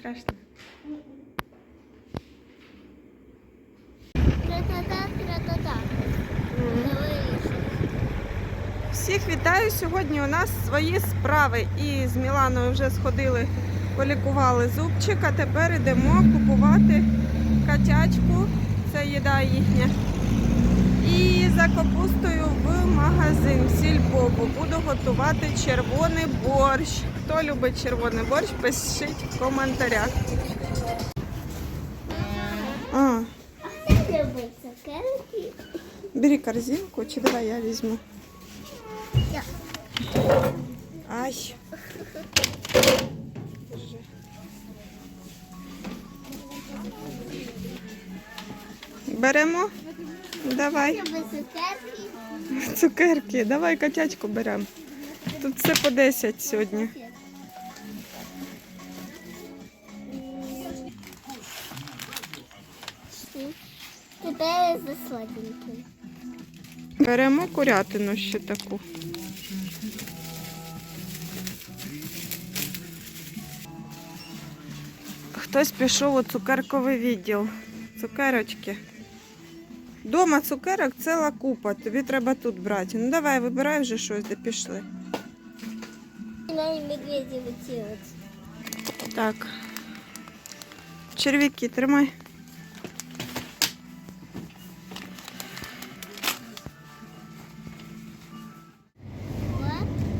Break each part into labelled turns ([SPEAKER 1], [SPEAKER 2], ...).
[SPEAKER 1] страшно. Всіх вітаю. Сьогодні у нас свої справи. І з Міланою вже сходили, полікували зубчик, а тепер йдемо купувати котячку. Це їда їхня. За капустою в магазин сільпопу. Буду готувати червоний борщ. Хто любить червоний борщ, пишіть в коментарях. А, бери корзинку, чи давай я візьму. Ай. Беремо. Давай.
[SPEAKER 2] Цукерки?
[SPEAKER 1] Давай котячку беремо. Тут все по 10 сьогодні.
[SPEAKER 2] Тепер за сладеньким.
[SPEAKER 1] Беремо курятину ще таку. Хтось пішов у цукерковий відділ. Цукерочки. Дома цукерок ціла купа. Тобі треба тут брати. Ну давай, вибирай вже щось, де пішли.
[SPEAKER 2] Медведі.
[SPEAKER 1] Так. Черв'яки тримай.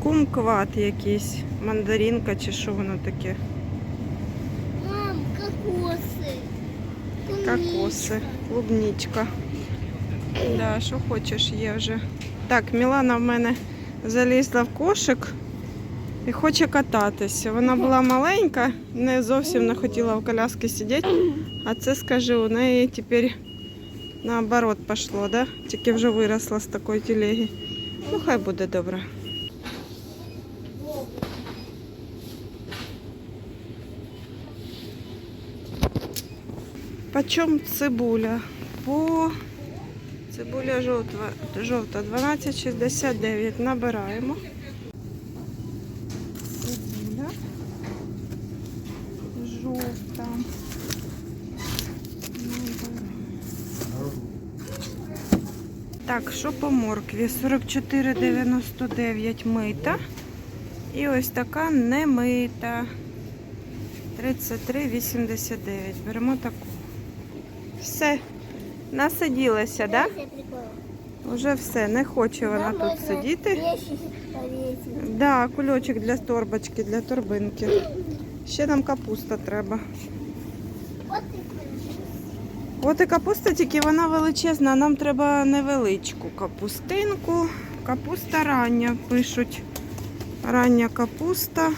[SPEAKER 1] Кумкват якийсь. Мандаринка чи що воно таке.
[SPEAKER 2] Мам, кокоси.
[SPEAKER 1] Кокоси, клубничка. Да, що хочеш, є вже. Так, Мілана в мене залізла в кошик і хоче кататися. Вона була маленька, не зовсім не хотіла в коляскі сидіти. А це скажи, у неї тепер наоборот пішло, да? Тільки вже виросла з такої телеги. Ну, хай буде добре. Почем цибуля? По цибуля жовта, жовта 12,69. Набираємо. Цибуля. Жовта. Так, що по моркві? 44,99 мита. І ось така немита. 33,89. Беремо таку. Все. Насиділася, так? Да? Уже все, не хоче вона тут сидіти.
[SPEAKER 2] повесить.
[SPEAKER 1] Да, кульочок для торбочки, для торбинки. Ще нам капуста треба.
[SPEAKER 2] От і
[SPEAKER 1] капуста, тільки вона величезна, нам треба невеличку капустинку. Капуста рання, пишуть. Рання капуста.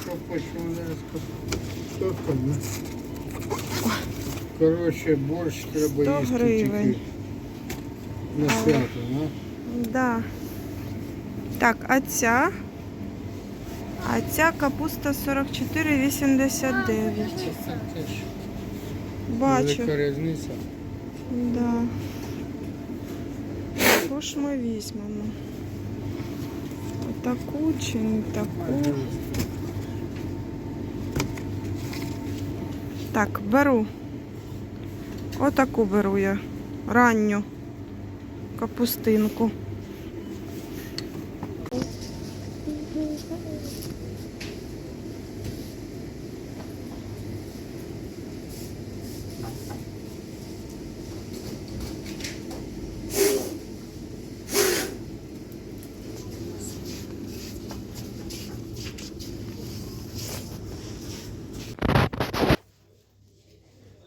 [SPEAKER 3] Що Коротше, борщ треба
[SPEAKER 1] 100
[SPEAKER 3] їсти
[SPEAKER 1] гривень.
[SPEAKER 3] тільки на
[SPEAKER 1] Але-
[SPEAKER 3] свято, ну.
[SPEAKER 1] Да. Так, а ця? А ця капуста 44,89.
[SPEAKER 3] Це ж
[SPEAKER 1] Бачу.
[SPEAKER 3] велика різниця.
[SPEAKER 1] Да. Яку ж ми візьмемо? Таку чи не таку? Так, беру. Отаку беру я. Ранню капустинку.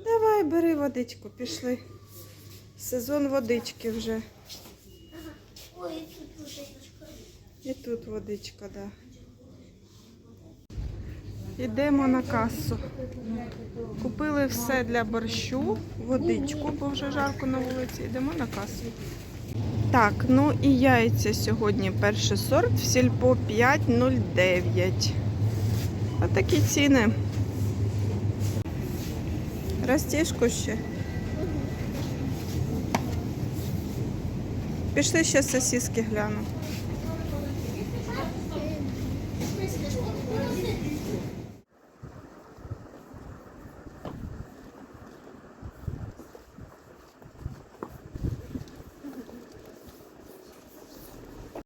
[SPEAKER 1] Давай, бери водичку, пішли. Сезон водички вже.
[SPEAKER 2] Ой, тут трошки.
[SPEAKER 1] І тут водичка, да. Йдемо на касу. Купили все для борщу, водичку, бо вже жарко на вулиці. Йдемо на касу. Так, ну і яйця сьогодні перший сорт в сільпо 5,09. А такі ціни. Растіжку ще. Пішли ще сосиски гляну.